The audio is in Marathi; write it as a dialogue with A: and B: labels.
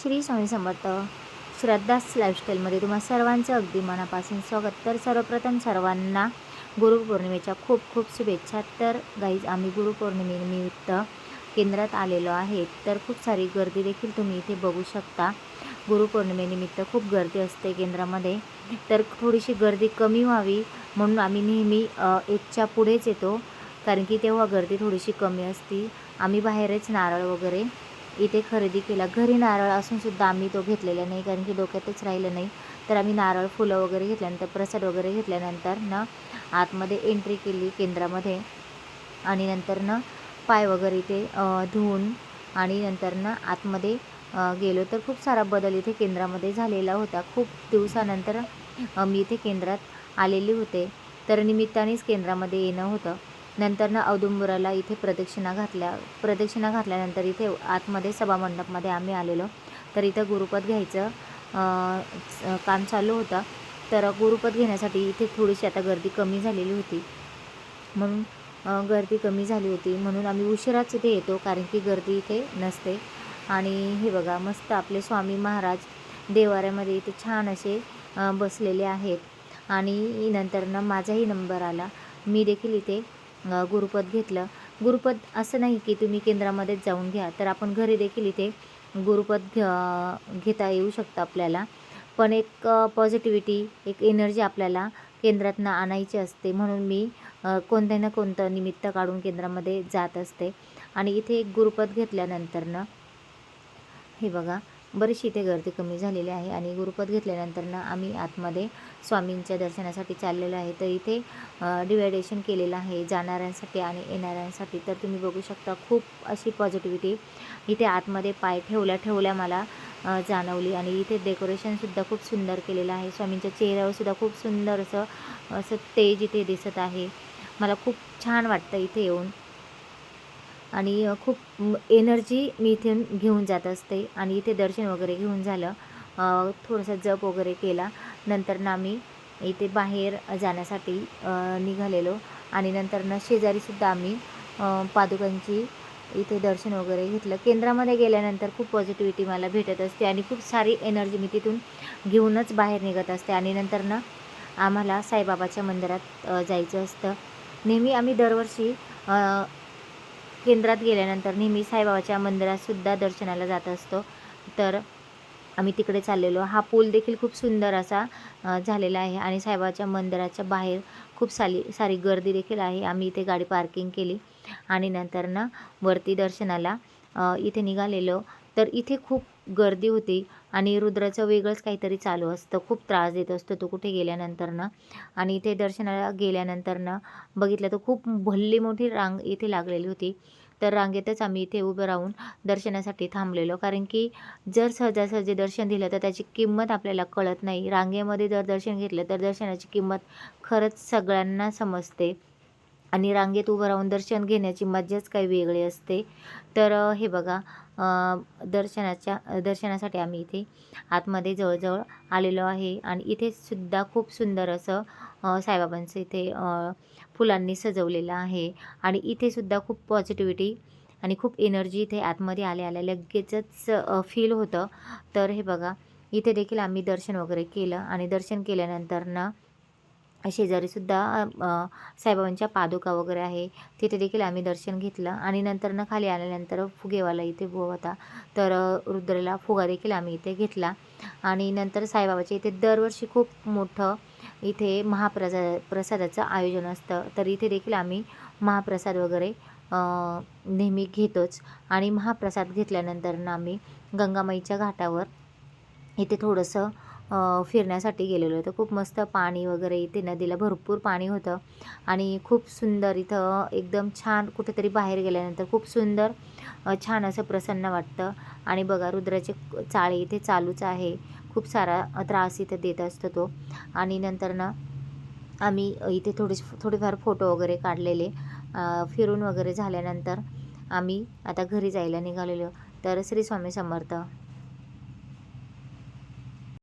A: श्री स्वामी समर्थ श्रद्धास लाईफस्टाईलमध्ये तुम्हा सर्वांचं अगदी मनापासून स्वागत. तर सर्वप्रथम सर्वांना गुरुपौर्णिमेच्या खूप खूप शुभेच्छा. तर गाईज आम्ही गुरुपौर्णिमेनिमित्त केंद्रात आलेलो आहे. तर खूप सारी गर्दी देखील तुम्ही इथे बघू शकता. गुरुपौर्णिमेनिमित्त खूप गर्दी असते केंद्रामध्ये. तर थोडीशी गर्दी कमी व्हावी म्हणून आम्ही नेहमी एकच्या पुढेच येतो. कारण की तेव्हा गर्दी थोडीशी कमी असती. आम्ही बाहेरच नारळ वगैरे इथे खरेदी केला. घरी नारळ असूनसुद्धा आम्ही तो घेतलेला नाही कारण की डोक्यातच राहिलं नाही. तर आम्ही नारळ फुलं वगैरे घेतल्यानंतर प्रसाद वगैरे घेतल्यानंतर ना आतमध्ये एंट्री केली केंद्रामध्ये. आणि नंतर ना पाय वगैरे इथे धुवून आणि नंतर ना आतमध्ये गेलो. तर खूप सारा बदल इथे केंद्रामध्ये झालेला होता. खूप दिवसानंतर मी इथे केंद्रात आलेले होते. तर निमित्तानेच केंद्रामध्ये येणं होतं. नंतरनं औदुंबुराला इथे प्रदक्षिणा घातल्या प्रदक्षिणा घातल्यानंतर इथे आतमध्ये सभामंडपमध्ये आम्ही आलेलो. तर इथं गुरुपद घ्यायचं काम चालू होतं. तर गुरुपद घेण्यासाठी इथे थोडीशी आता गर्दी कमी झालेली होती. म्हणून गर्दी कमी झाली होती. म्हणून आम्ही उशिराच इथे येतो कारण की गर्दी इथे नसते. आणि हे बघा मस्त आपले स्वामी महाराज देवाऱ्यामध्ये इथे छान असे बसलेले आहेत. आणि नंतरनं माझाही नंबर आला. मी देखील इथे गुरुपद घेतलं. गुरुपद असं नाही की तुम्ही केंद्रामध्येच जाऊन घ्या तर आपण घरी देखील इथे गुरुपद घ घेता येऊ शकतं आपल्याला. पण एक पॉझिटिव्हिटी एक एनर्जी आपल्याला केंद्रातनं आणायची असते म्हणून मी कोणत्या ना कोणतं निमित्त काढून केंद्रामध्ये जात असते. आणि इथे एक गुरुपद घेतल्यानंतरनं हे बघा बरीचशी इथे गर्दी कमी झालेली आहे आणि गुरुपद घेतल्यानंतर ना आम्ही आतमध्ये स्वामींच्या दर्शनासाठी चाललेलो आहे. तर इथे डिवायडेशन केलेलं आहे जाणाऱ्यांसाठी आणि येणाऱ्यांसाठी. तर तुम्ही बघू शकता खूप अशी पॉझिटिव्हिटी इथे आतमध्ये पाय ठेवल्या ठेवल्या मला जाणवली. आणि इथे डेकोरेशनसुद्धा खूप सुंदर केलेलं आहे. स्वामींच्या चेहऱ्यावरसुद्धा खूप सुंदर असं असं तेज इथे दिसत आहे. मला खूप छान वाटतं इथे येऊन. आणि खूप एनर्जी मी इथे घेऊन जात असते आणि इथे दर्शन वगैरे घेऊन झालं. थोडासा थोडंसं जप वगैरे केला. नंतर ना आम्ही इथे बाहेर जाण्यासाठी निघालेलो. आणि नंतरनं शेजारीसुद्धा आम्ही पादुकांची इथे दर्शन वगैरे घेतलं. केंद्रामध्ये गेल्यानंतर खूप पॉझिटिव्हिटी मला भेटत असते आणि खूप सारी एनर्जी मी तिथून घेऊनच बाहेर निघत असते. आणि नंतरनं आम्हाला साईबाबाच्या मंदिरात जायचं असतं. नेहमी आम्ही दरवर्षी केंद्रात गेल्यानंतर नेहमी साईबाबाच्या मंदिरातसुद्धा दर्शनाला जात असतो. तर आम्ही तिकडे चाललेलो. हा पूल देखील खूप सुंदर असा झालेला आहे आणि साईबाबाच्या मंदिराच्या बाहेर खूप साली सारी गर्दी देखील आहे. आम्ही इथे गाडी पार्किंग केली आणि नंतर ना वरती दर्शनाला इथे निघालेलो. तर इथे खूप गर्दी होती आणि रुद्राचं वेगळंच काहीतरी चालू असतं. खूप त्रास देत असतो तो कुठे गेल्यानंतर ना आणि इथे दर्शनाला गेल्यानंतर ना बघितलं तर खूप भल्ली मोठी रांग इथे लागलेली होती. तर रांगेतच आम्ही इथे उभं राहून दर्शनासाठी थांबलेलो. कारण की जर सहजासहजी दर्शन दिलं तर त्याची किंमत आपल्याला कळत नाही. रांगेमध्ये जर दर्शन घेतलं तर दर्शनाची किंमत खरंच सगळ्यांना समजते. आणि रांगेत उभं राहून दर्शन घेण्याची मजाच काही वेगळी असते. तर हे बघा दर्शनाच्या दर्शनासाठी आम्ही इथे आतमध्ये जवळजवळ आलेलो आहे आणि इथे सुद्धा खूप सुंदर असं साईबाबांचं इथे फुलांनी सजवलेलं आहे आणि इथे सुद्धा खूप पॉझिटिव्हिटी आणि खूप एनर्जी इथे आतमध्ये आल्या आल्या लगेचच फील होतं. तर हे बघा इथे देखील आम्ही दर्शन वगैरे केलं आणि दर्शन केल्यानंतर ना शेजारीसुद्धा साईबाबांच्या पादुका वगैरे आहे. तिथे देखील आम्ही दर्शन घेतलं आणि नंतरनं खाली आल्यानंतर फुगेवाला इथे उभा होता. तर रुद्रेला फुगा देखील आम्ही इथे घेतला. आणि नंतर साईबाबाच्या इथे दरवर्षी खूप मोठं इथे महाप्रसा प्रसादाचं आयोजन असतं. तर इथे देखील आम्ही महाप्रसाद वगैरे नेहमी घेतोच. आणि महाप्रसाद घेतल्यानंतरनं आम्ही गंगामाईच्या घाटावर इथे थोडंसं फिरण्यासाठी गेलेलो तर खूप मस्त पाणी वगैरे इथे नदीला भरपूर पाणी होतं. आणि खूप सुंदर इथं एकदम छान कुठेतरी बाहेर गेल्यानंतर खूप सुंदर छान असं प्रसन्न वाटतं. आणि बघा रुद्राचे चाळे इथे चालूच आहे. खूप सारा त्रास इथं देत असतो तो. आणि नंतर ना आम्ही इथे थोडे थोडेफार फोटो वगैरे काढलेले. फिरून वगैरे झाल्यानंतर आम्ही आता घरी जायला निघालेलो. तर श्री स्वामी समर्थ.